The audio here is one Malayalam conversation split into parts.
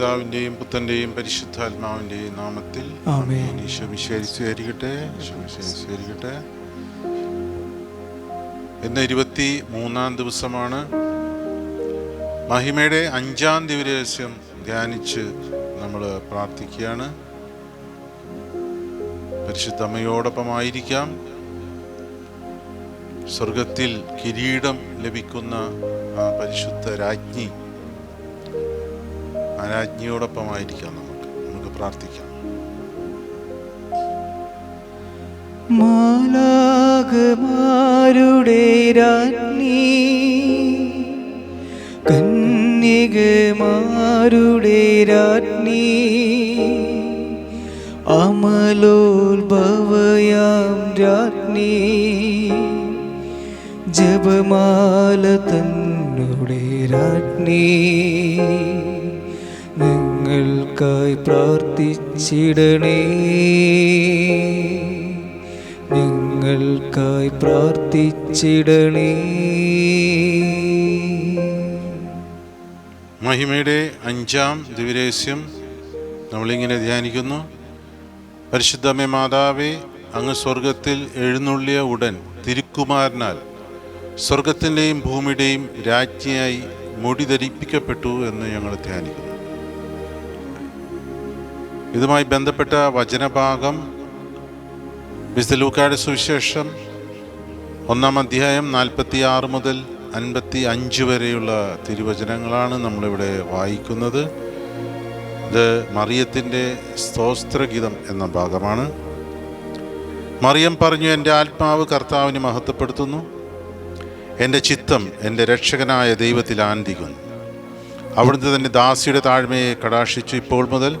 പിതാവിന്റെയും പുത്രന്റെയും പരിശുദ്ധാത്മാവിന്റെയും നാമത്തിൽ സ്വീകരിക്കട്ടെ. സ്വീകരിക്കട്ടെ. ഇന്ന് ഇരുപത്തി മൂന്നാം ദിവസമാണ്. മഹിമയുടെ അഞ്ചാം ദിവരഹസ്യം ധ്യാനിച്ച് നമ്മൾ പ്രാർത്ഥിക്കുകയാണ്. പരിശുദ്ധ അമ്മയോടൊപ്പമായിരിക്കാം സ്വർഗത്തിൽ കിരീടം ലഭിക്കുന്ന ആ പരിശുദ്ധ രാജ്ഞി ആ രാജ്ഞിയോടൊപ്പമായിരിക്കാം നമുക്ക്. നമുക്ക് പ്രാർത്ഥിക്കാം. മാലാകമാരുടെ രാജ്ഞി കന്യകമാരുടെ രാജ്ഞി അമലോത്ഭവയാം രാജ്ഞി ജപമാല തന്നുടെ രാജ്ഞി. നിങ്ങൾക്കായി പ്രാർത്ഥിച്ചിടണേ. ഞങ്ങൾക്കായി പ്രാർത്ഥിച്ചിടണേ. മഹിമയുടെ അഞ്ചാം ദിവരേസ്യം നമ്മളിങ്ങനെ ധ്യാനിക്കുന്നു. പരിശുദ്ധമേ മാതാവേ അങ്ങ് സ്വർഗത്തിൽ എഴുന്നള്ളിയ ഉടൻ തിരുക്കുമാരനാൽ സ്വർഗത്തിന്റെയും ഭൂമിയുടെയും രാജ്ഞിയായി മുടി ധരിപ്പിക്കപ്പെട്ടു എന്ന് ഞങ്ങൾ ധ്യാനിക്കുന്നു. ഇതുമായി ബന്ധപ്പെട്ട വചനഭാഗം വിശുദ്ധ ലൂക്കായുടെ സുവിശേഷം ഒന്നാം അധ്യായം നാൽപ്പത്തി ആറ് മുതൽ അൻപത്തി അഞ്ച് വരെയുള്ള തിരുവചനങ്ങളാണ് നമ്മളിവിടെ വായിക്കുന്നത്. ഇത് മറിയത്തിന്റെ സ്തോത്രഗീതം എന്ന ഭാഗമാണ്. മറിയം പറഞ്ഞു എന്റെ ആത്മാവ് കർത്താവിന് മഹത്വപ്പെടുത്തുന്നു. എന്റെ ചിത്തം എന്റെ രക്ഷകനായ ദൈവത്തിൽ ആനന്ദിക്കുന്നു അവിടുന്ന് തന്നെ ദാസിയുടെ താഴ്മയെ കടാക്ഷിച്ചു ഇപ്പോൾ മുതൽ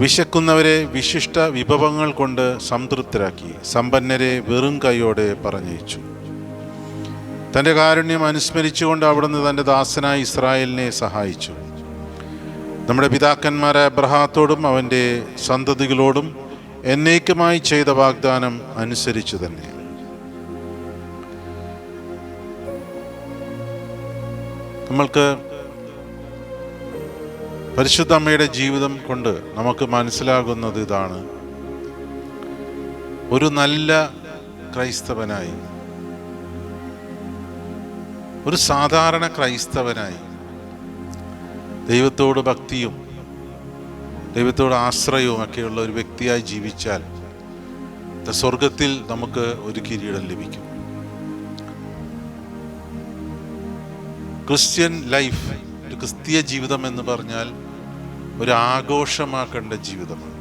വിശക്കുന്നവരെ വിശിഷ്ട വിഭവങ്ങൾ കൊണ്ട് സംതൃപ്തരാക്കി സമ്പന്നരെ വെറും കൈയോടെ പറഞ്ഞയച്ചു. തന്റെ കാരുണ്യം അനുസ്മരിച്ചുകൊണ്ട് അവിടുന്ന് തന്റെ ദാസനായ ഇസ്രായേലിനെ സഹായിച്ചു. നമ്മുടെ പിതാക്കന്മാരെ അബ്രഹാത്തോടും അവന്റെ സന്തതികളോടും എന്നേക്കുമായി ചെയ്ത വാഗ്ദാനം അനുസരിച്ചു തന്നെ. നമ്മൾക്ക് പരിശുദ്ധ അമ്മയുടെ ജീവിതം കൊണ്ട് നമുക്ക് മനസ്സിലാകുന്നത് ഇതാണ്. ഒരു നല്ല ക്രൈസ്തവനായി ഒരു സാധാരണ ക്രൈസ്തവനായി ദൈവത്തോട് ഭക്തിയും ദൈവത്തോട് ആശ്രയവും ഒക്കെയുള്ള ഒരു വ്യക്തിയായി ജീവിച്ചാൽ സ്വർഗത്തിൽ നമുക്ക് ഒരു കിരീടം ലഭിക്കും. ക്രിസ്ത്യൻ ലൈഫ് ഒരു ക്രിസ്തീയ ജീവിതം എന്ന് പറഞ്ഞാൽ ഒരു ആഘോഷമാക്കേണ്ട ജീവിതമാണ്.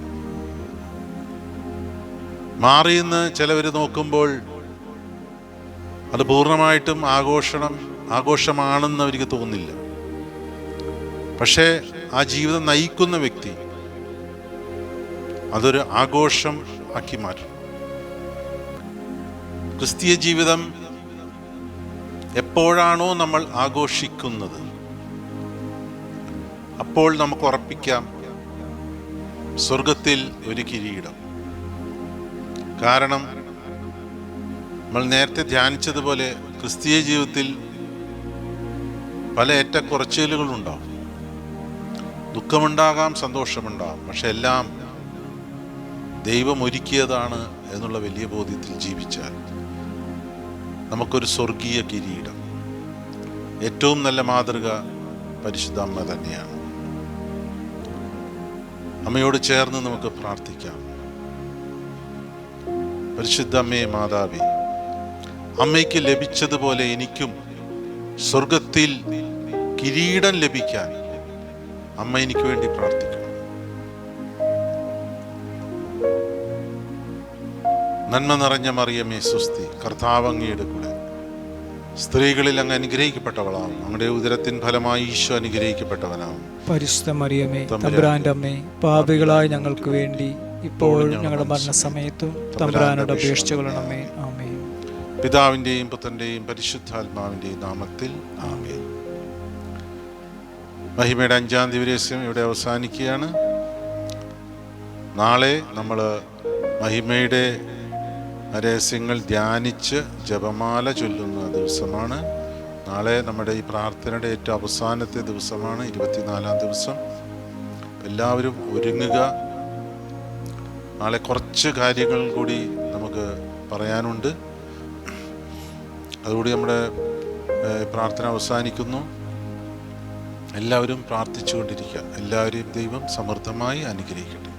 മാറിയെന്ന് ചിലവർ നോക്കുമ്പോൾ അത് പൂർണമായിട്ടും ആഘോഷണം ആഘോഷമാണെന്ന് അവർക്ക് തോന്നില്ല. പക്ഷേ ആ ജീവിതം നയിക്കുന്ന വ്യക്തി അതൊരു ആഘോഷം ആക്കി മാറ്റും. ക്രിസ്തീയ ജീവിതം എപ്പോഴാണോ നമ്മൾ ആഘോഷിക്കുന്നത് അപ്പോൾ നമുക്ക് ഉറപ്പിക്കാം. സ്വർഗത്തിൽ ഒരു കിരീടം. കാരണം നമ്മൾ നേരത്തെ ധ്യാനിച്ചതുപോലെ ക്രിസ്തീയ ജീവിതത്തിൽ പല ഏറ്റക്കുറച്ചിലുകളുണ്ടാവും. ദുഃഖമുണ്ടാകാം സന്തോഷമുണ്ടാകാം പക്ഷെ എല്ലാം ദൈവം ഒരുക്കിയതാണ് എന്നുള്ള വലിയ ബോധ്യത്തിൽ ജീവിച്ചാൽ നമുക്കൊരു സ്വർഗീയ കിരീടം. ഏറ്റവും നല്ല മാതൃക പരിശുദ്ധ അമ്മ തന്നെയാണ്. അമ്മയോട് ചേർന്ന് നമുക്ക് പ്രാർത്ഥിക്കാം. പരിശുദ്ധ അമ്മയെ മാതാവി അമ്മയ്ക്ക് ലഭിച്ചതുപോലെ എനിക്കും സ്വർഗത്തിൽ കിരീടം ലഭിക്കാൻ അമ്മ എനിക്ക് വേണ്ടി പ്രാർത്ഥിക്കണം. നന്മ നിറഞ്ഞ മറിയമേ സുസ്തി കർത്താവ് അങ്ങയുടെ കൂടെ. സ്ത്രീകളിൽ അങ്ങ് അനുഗ്രഹിക്കപ്പെട്ടവളാണ് അങ്ങയുടെ ഉദരത്തിൻ ഫലമായി ഈശോ അനുഗ്രഹിക്കപ്പെട്ടവനാണ് പരിശുദ്ധ മറിയമേ തമ്പുരാന്റെ അമ്മേ പാപികളായ ഞങ്ങൾക്ക് വേണ്ടി ഇപ്പോഴും ഞങ്ങളുടെ മരണസമയത്തും തമ്പുരാനോട് അപേക്ഷിച്ചു കൊള്ളണമേ ആമേ പിതാവിന്റെയും പുത്രന്റെയും പരിശുദ്ധാത്മാവിന്റെയും നാമത്തിൽ ആമേ മഹിമയുടെ അഞ്ചാം ദിവസം ഇവിടെ അവസാനിക്കുകയാണ്. നാളെ നമ്മൾ മഹിമയുടെ രഹസ്യങ്ങൾ ധ്യാനിച്ച് ജപമാല ചൊല്ലുന്ന ദിവസമാണ്. നാളെ നമ്മുടെ ഈ പ്രാർത്ഥനയുടെ ഏറ്റവും അവസാനത്തെ ദിവസമാണ് ഇരുപത്തിനാലാം ദിവസം. എല്ലാവരും ഒരുങ്ങുക. നാളെ കുറച്ച് കാര്യങ്ങൾ കൂടി നമുക്ക് പറയാനുണ്ട്. അതുകൂടി നമ്മുടെ പ്രാർത്ഥന അവസാനിക്കുന്നു. എല്ലാവരും പ്രാർത്ഥിച്ചുകൊണ്ടിരിക്കുക. എല്ലാവരെയും ദൈവം സമൃദ്ധമായി അനുഗ്രഹിക്കട്ടെ.